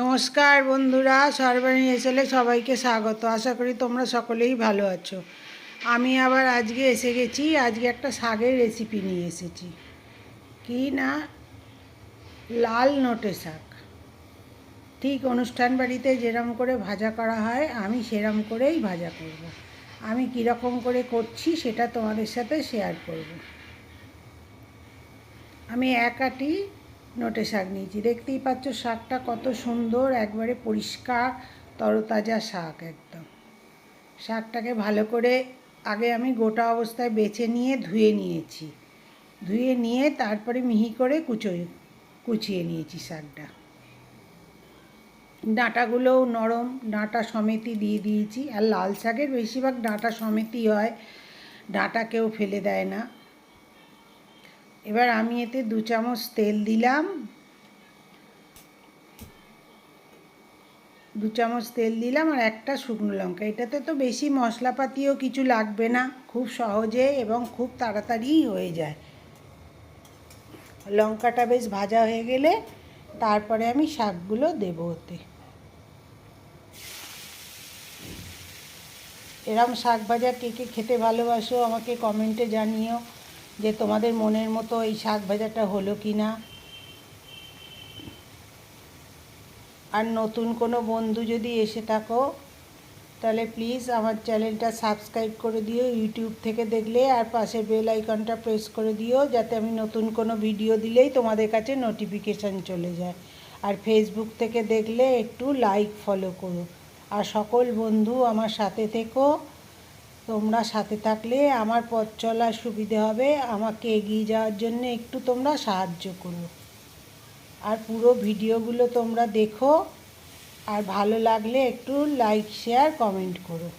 নমস্কার বন্ধুরা সর্বাণী এসেলে সবাইকে স্বাগত। আশা করি তোমরা সকলেই ভালো আছো। আমি আবার আজকে এসে গেছি, আজকে একটা শাকের রেসিপি নিয়ে এসেছি। কি না? লাল নোটে শাক। ঠিক অনুষ্ঠান বাড়িতে যেরম করে ভাজা করা হয়, আমি সেরম করেই ভাজা করব। আমি কীরকম করে করছি সেটা তোমাদের সাথে শেয়ার করব। আমি এক আটি নোটে শাক নিয়েছি। দেখতেই পাচ্ছ শাকটা কত সুন্দর, একবারে পরিষ্কার, তরতাজা শাক একদম। শাকটাকে ভালো করে আগে আমি গোটা অবস্থায় বেছে নিয়ে ধুয়ে নিয়েছি। ধুয়ে নিয়ে তারপরে মিহি করে কুচো, কুচিয়ে নিয়েছি শাকটা। ডাঁটাগুলোও নরম, ডাঁটা সমেতি দিয়ে দিয়েছি। আর লাল শাকের বেশিরভাগ ডাঁটা সমেতি হয়। ডাঁটা কেউ ফেলে দেয় না। এবার আমি এতে দু চামচ তেল দিলাম। দু চামচ তেল দিলাম আর একটা শুকনো লঙ্কা। এটাতে তো বেশি মশলাপাতিও কিছু লাগবে না, খুব সহজে এবং খুব তাড়াতাড়িই হয়ে যায়। লঙ্কাটা বেশ ভাজা হয়ে গেলে তারপরে আমি শাকগুলো দেবো ওতে। এরম শাক ভাজা কে কে খেতে ভালোবাসো আমাকে কমেন্টে জানিও। যে তোমাদের মনের মতো এই শাক ভাজাটা হলো কি না? আর নতুন কোনো বন্ধু যদি এসে থাকো, তাহলে প্লিজ আমার চ্যানেলটা সাবস্ক্রাইব করে দিও ইউটিউব থেকে দেখলে, আর পাশে বেল আইকনটা প্রেস করে দিও, যাতে আমি নতুন কোনো ভিডিও দিলেই তোমাদের কাছে নোটিফিকেশান চলে যায়। আর ফেসবুক থেকে দেখলে একটু লাইক ফলো করো। আর সকল বন্ধু আমার সাথে থেকো। তোমরা সাথে থাকলে আমার পথ চলার সুবিধে হবে। আমাকে এগিয়ে যাওয়ার জন্য একটু তোমরা সাহায্য করো। আর পুরো ভিডিওগুলো তোমরা দেখো। আর ভালো লাগলে একটু লাইক শেয়ার কমেন্ট করো।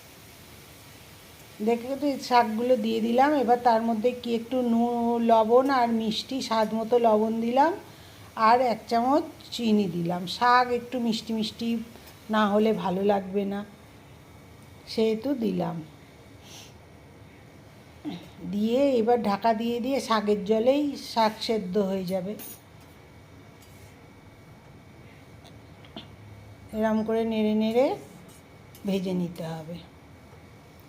দেখে তো শাকগুলো দিয়ে দিলাম। এবার তার মধ্যে কি একটু নু লবণ আর মিষ্টি স্বাদ মতো লবণ দিলাম। আর এক চামচ চিনি দিলাম। শাক একটু মিষ্টি মিষ্টি না হলে ভালো লাগবে না। সেহেতু দিলাম। দিয়ে এবার ঢাকা দিয়ে দিয়ে শাকের জলেই শাক সেদ্ধ হয়ে যাবে। এরম করে নেড়ে নেড়ে ভেজে নিতে হবে।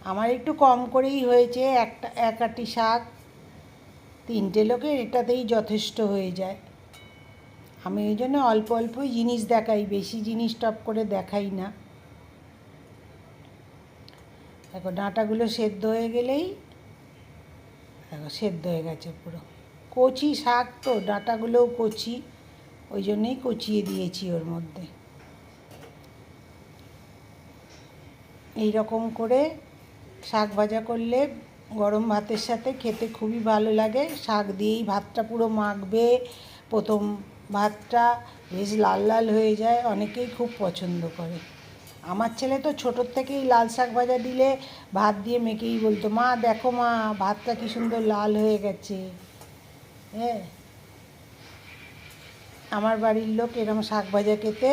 আমার একটু কম করেই হয়েছে, একটা, এক আটি শাক। তিনটে লোকের এটাতেই যথেষ্ট হয়ে যায়। আমি ওই জন্য অল্প অল্পই জিনিস দেখাই, বেশি জিনিস টপ করে দেখাই না। দেখো ডাঁটাগুলো সেদ্ধ হয়ে গেলেই দেখো, সেদ্ধ হয়ে গেছে পুরো। কচি শাক তো, ডাঁটাগুলোও কচি, ওই জন্যেই কচিয়ে দিয়েছি ওর মধ্যে। এই রকম করে শাক ভাজা করলে গরম ভাতের সাথে খেতে খুবই ভালো লাগে। শাক দিয়েই ভাতটা পুরো মাখবে। প্রথম ভাতটা বেশ লাল লাল হয়ে যায়, অনেকেই খুব পছন্দ করে। আমার ছেলে তো ছোটোর থেকেই লাল শাক ভাজা দিলে ভাত দিয়ে মেকেই বলতো, মা, দেখো মা, ভাতটা কি সুন্দর লাল হয়ে গেছে। হ্যাঁ আমার বাড়ির লোক এরম শাক ভাজা খেতে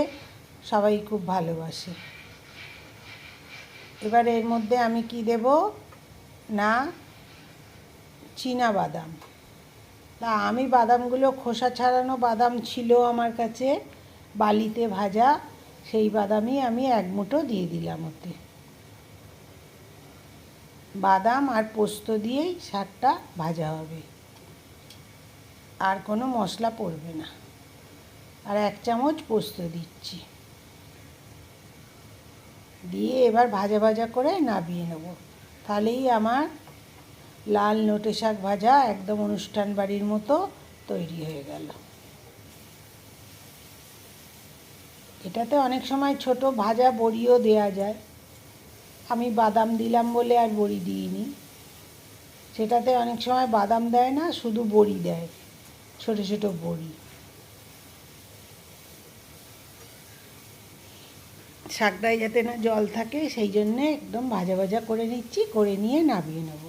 সবাই খুব ভালোবাসে। এবার এর মধ্যে আমি কি দেব? না চীনা বাদাম তা আমি বাদামগুলো খোসা ছাড়ানো বাদাম ছিল আমার কাছে, বালিতে ভাজা। সেই বাদামই আমি এক মুঠো দিয়ে দিলাম ওতে। বাদাম আর পোস্ত দিয়েই শাকটা ভাজা হবে। আর কোনো মশলা পড়বে না। আর এক চামচ পোস্ত দিচ্ছি। দিয়ে এবার ভাজা ভাজা করে নাবিয়ে নেব। তাহলেই আমার লাল নোটে শাক ভাজা একদম অনুষ্ঠান বাড়ির মতো তৈরি হয়ে গেল। এটাতে অনেক সময় ছোট ভাজা বড়িও দেয়া যায়। আমি বাদাম দিলাম বলে আর বড়ি দিইনি। সেটাতে অনেক সময় বাদাম দেয় না, শুধু বড়ি দেয়, ছোট ছোট বড়ি। শাকটায় যাতে না জল থাকে, সেই জন্যে একদম ভাজা ভাজা করে নিচ্ছি, করে নিয়ে নামিয়ে নেব।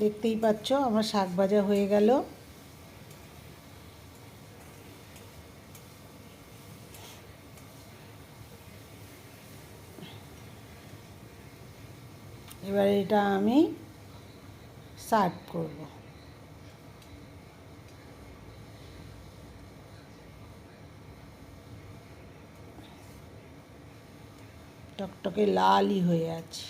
দেখতেই পাচ্ছ, আমার শাক ভাজা হয়ে গেল। এবার এটা আমি সার্ভ করব। টকটকে লালই হয়ে আছে।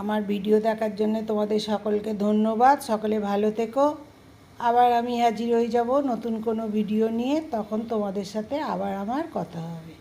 আমার ভিডিও দেখার জন্য তোমাদের সকলকে ধন্যবাদ। সকলে ভালো থেকো। আবার আমি হাজির হয়ে যাব নতুন কোনো ভিডিও নিয়ে। তখন তোমাদের সাথে আবার আমার কথা হবে।